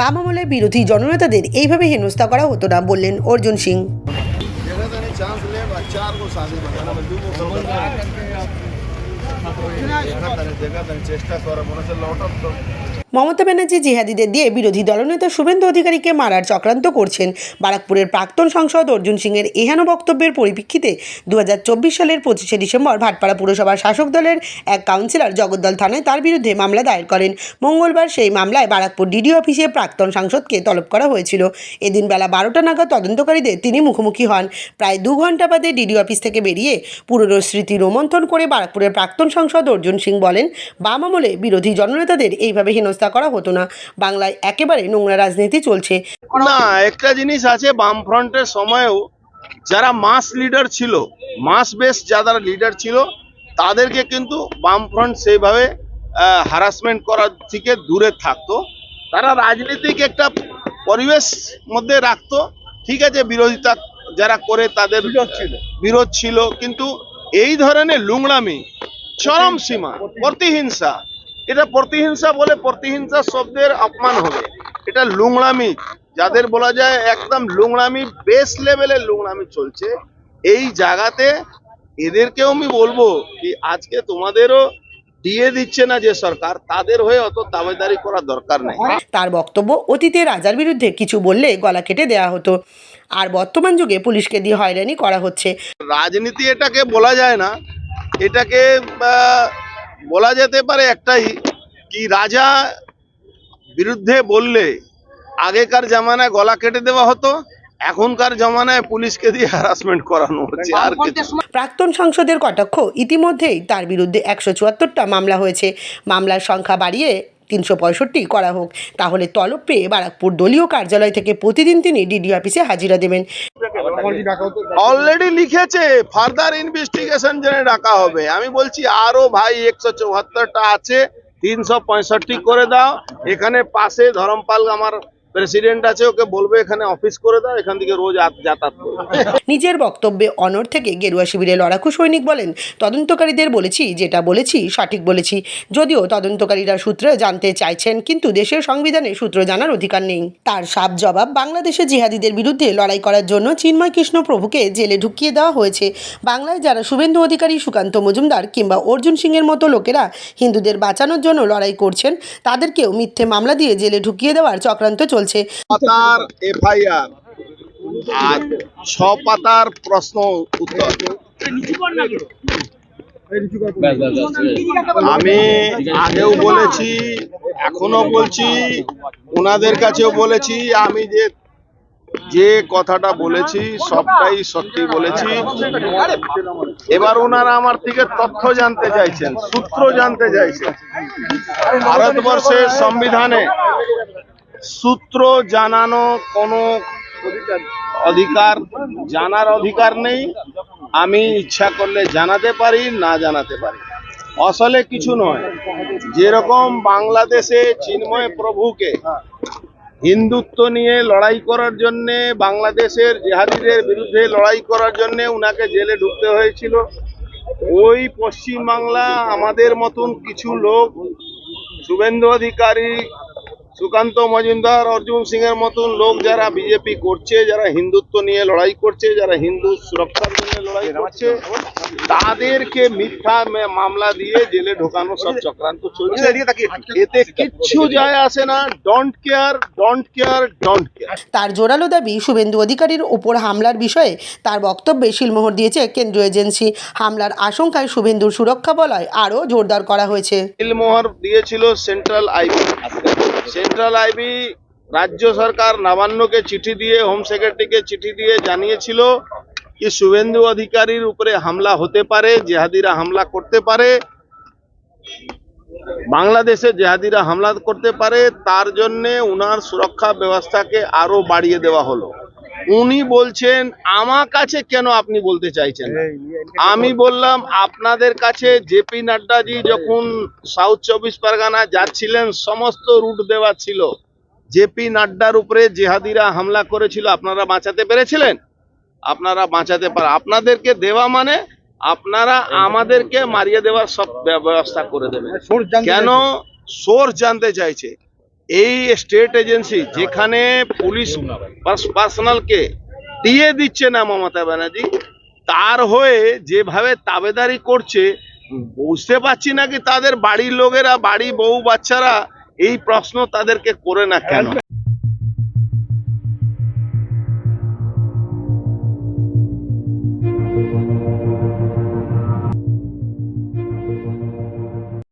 বাম আমলের বিরোধী জননেতাদের এইভাবে হেনস্থা করা হতো না বললেন অর্জুন সিং। চেষ্টা করা, মনে হচ্ছে লট অফ মমতা ব্যানার্জি জিহাদিদের দিয়ে বিরোধী দলনেতা শুভেন্দু অধিকারীকে মারার চক্রান্ত করছেন। বারাকপুরের প্রাক্তন সাংসদ অর্জুন সিংয়ের এহেন বক্তব্যের পরিপ্রেক্ষিতে দু হাজার চব্বিশ সালের পঁচিশে ডিসেম্বর ভাটপাড়া পুরসভার শাসক দলের এক কাউন্সিলর জগদ্দল থানায় তার বিরুদ্ধে মামলা দায়ের করেন। মঙ্গলবার সেই মামলায় বারাকপুর ডিডি অফিসে প্রাক্তন সাংসদকে তলব করা হয়েছিল। এদিন বেলা বারোটা নাগাদ তদন্তকারীদের তিনি মুখোমুখি হন। প্রায় দু ঘণ্টা বাদে ডিডি অফিস থেকে বেরিয়ে পুরনো স্মৃতি রোমন্থন করে বারাকপুরের প্রাক্তন সাংসদ অর্জুন সিং বলেন, বাম আমলে বিরোধী জননেতাদের এইভাবে হেন হেনস্থা করা হতো না। বাংলায় একেবারে নোংরা রাজনীতি চলছে। না একটা জিনিস আছে বামফ্রন্টের সময়েও যারা মাস লিডার ছিল মাস বেস যারা লিডার ছিল তাদেরকে কিন্তু বামফ্রন্ট সেইভাবে হারাসমেন্ট করার থেকে দূরে থাকতো। তারা রাজনীতিক একটা পরিবেশ মধ্যে রাখতো। ঠিক আছে বিরোধিতা যারা করে তাদের বিরোধ ছিল। বিরোধ ছিল কিন্তু এই ধরনের লুংড়ামি চরম সীমা প্রতিহিংসা এটা প্রতিহিংসা বলে প্রতিহিংসা শব্দের অপমান হবে। এটা লুংড়ামি যাদের বলা যায় একদম লুংড়ামি বেস লেভেলের লুংড়ামি চলছে। এই জায়গাতে এদেরকেও আমি বলব কি আজকে তোমাদেরও দিয়ে দিচ্ছে না যে সরকার তাদের হয়ে অত দাবেদারি করার দরকার নেই। তার বক্তব্য অতীতে রাজার বিরুদ্ধে কিছু বললে গলা কেটে দেওয়া হতো। আর বর্তমান যুগে পুলিশকে দিয়ে হয়রানি করা হচ্ছে। রাজনীতি এটাকে বলা যায় না। এটাকে বলা যেতে পারে একটাই, কি রাজা বিরুদ্ধে বললে আগেকার জামানায় গলা কেটে দেওয়া হতো, এখনকার জমানায় পুলিশকে দিয়ে হ্যারাসমেন্ট করানো হচ্ছে, আর প্রাক্তন সংসদের কটাক্ষ, ইতিমধ্যেই তার বিরুদ্ধে একশো চুয়াত্তরটা মামলা হয়েছে। মামলার সংখ্যা বাড়িয়ে তিনশো পঁয়ষট্টি করা হোক। তাহলে তলব পেয়ে বারাকপুর দলীয় কার্যালয় থেকে প্রতিদিন তিনি ডিডি অফিসে হাজিরা দেবেন। অলরেডি লিখেছে ফার্দার ইনভেস্টিগেশন জেনে ডাকা হবে। আমি বলছি, আরও ভাই একশো চৌহাত্তরটা আছে, তিনশো পঁয়ষট্টি করে দাও। এখানে পাশে ধরমপাল আমার প্রেসিডেন্ট আছে, ওকে বলবে এখানে অফিস করে দাও, এখান থেকে রোজ যাতায়াত নিজের বক্তব্যে অনর থেকে গেরুয়া শিবিরে লড়াকু সৈনিক বলেন, তদন্তকারীদের বলেছি, যেটা বলেছি সঠিক বলেছি। যদিও তদন্তকারীরা সূত্র জানতে চাইছেন, কিন্তু দেশের সংবিধানে সূত্র জানার অধিকার নেই। তার সাপ জবাব বাংলাদেশে জিহাদিদের বিরুদ্ধে লড়াই করার জন্য চিন্ময় কৃষ্ণ প্রভুকে জেলে ঢুকিয়ে দেওয়া হয়েছে। বাংলায় যারা শুভেন্দু অধিকারী সুকান্ত মজুমদার কিংবা অর্জুন সিংয়ের মতো লোকেরা হিন্দুদের বাঁচানোর জন্য লড়াই করছেন, তাদেরকেও মিথ্যে মামলা দিয়ে জেলে ঢুকিয়ে দেওয়ার চক্রান্ত চলছে। পাতার এফআইআর। আর ছ পাতার প্রশ্ন উত্তর। আমি আগেও বলেছি এখনও বলছি ওনাদের কাছেও বলেছি, আমি যে যে কথাটা বলেছি, সবটাই সত্যি বলেছি। এবার ওনারা আমার থেকে তথ্য জানতে চাইছেন, সূত্র জানতে চাইছেন। ভারতবর্ষের সংবিধানে সূত্র জানানো কোনো অধিকার জানার অধিকার নেই। আমি ইচ্ছা করলে জানাতে পারি, না জানাতে পারি। আসলে কিছু নয়। যেরকম বাংলাদেশে চিন্ময় প্রভুকে হিন্দুত্ব নিয়ে লড়াই করার জন্য, বাংলাদেশের জেহাদিদের বিরুদ্ধে লড়াই করার জন্য উনাকে জেলে ঢুকতে হয়েছিল, ওই পশ্চিম বাংলা আমাদের মতন কিছু লোক, শুভেন্দু অধিকারী সুকান্ত মজুমদার অর্জুন সিং এর মতন লোক যারা বিজেপি করছে যারা হিন্দুত্ব নিয়ে লড়াই করছে যারা হিন্দু সুরক্ষার জন্য লড়াই করছে তাদেরকে মিথ্যা মামলা দিয়ে জেলে ঢোকানো সব চক্রান্ত চলছে। এতে কিচ্ছু যায় আসে না। Don't care don't care don't care তার জোরালো দাবি শুভেন্দু অধিকারীর ওপর হামলার বিষয়ে তার বক্তব্যে শিলমোহর দিয়েছে কেন্দ্রীয় এজেন্সি। হামলার আশঙ্কায় শুভেন্দুর সুরক্ষা বলয় আরও জোরদার করা হয়েছে। মোহর দিয়েছিল সেন্ট্রাল আইবি সেন্ট্রাল আইবি রাজ্য সরকার নবান্নকে চিঠি দিয়ে, হোম সেক্রেটারিকে চিঠি দিয়ে জানিয়েছিল কি শুভেন্দু অধিকারীর উপরে হামলা হতে পারে, জেহাদিরা হামলা করতে পারে, বাংলাদেশে জেহাদিরা হামলা করতে পারে, তার জন্যে উনার সুরক্ষা ব্যবস্থাকে আরও বাড়িয়ে দেওয়া হলো। উনি বলছেন আমার কাছে কেন আপনি বলতে চাইছেন আমি বললাম আপনাদের কাছে জেপি নাড্ডাজি যখন সাউথ চব্বিশ পরগনা যাচ্ছিলেন সমস্ত রুট দেওয়া ছিল। জেপি নাড্ডার উপরে জেহাদিরা হামলা করেছিল আপনারা বাঁচাতে পেরেছিলেন? আপনারা বাঁচাতে পারে আপনাদেরকে দেওয়া মানে আপনারা আমাদেরকে মারিয়ে দেওয়ার সব ব্যবস্থা করে দেবেন। কেন সোর্স জানতে চাইছে? এই স্টেট এজেন্সি যেখানে পুলিশ পার্সোনালকে দিয়ে দিচ্ছে না মমতা ব্যানার্জি, তার হয়ে যেভাবে তাবেদারি করছে, বুঝতে পারছি নাকি তাদের বাড়ির লোকেরা বাড়ি বউ বাচ্চারা এই প্রশ্ন তাদেরকে করে না কেন?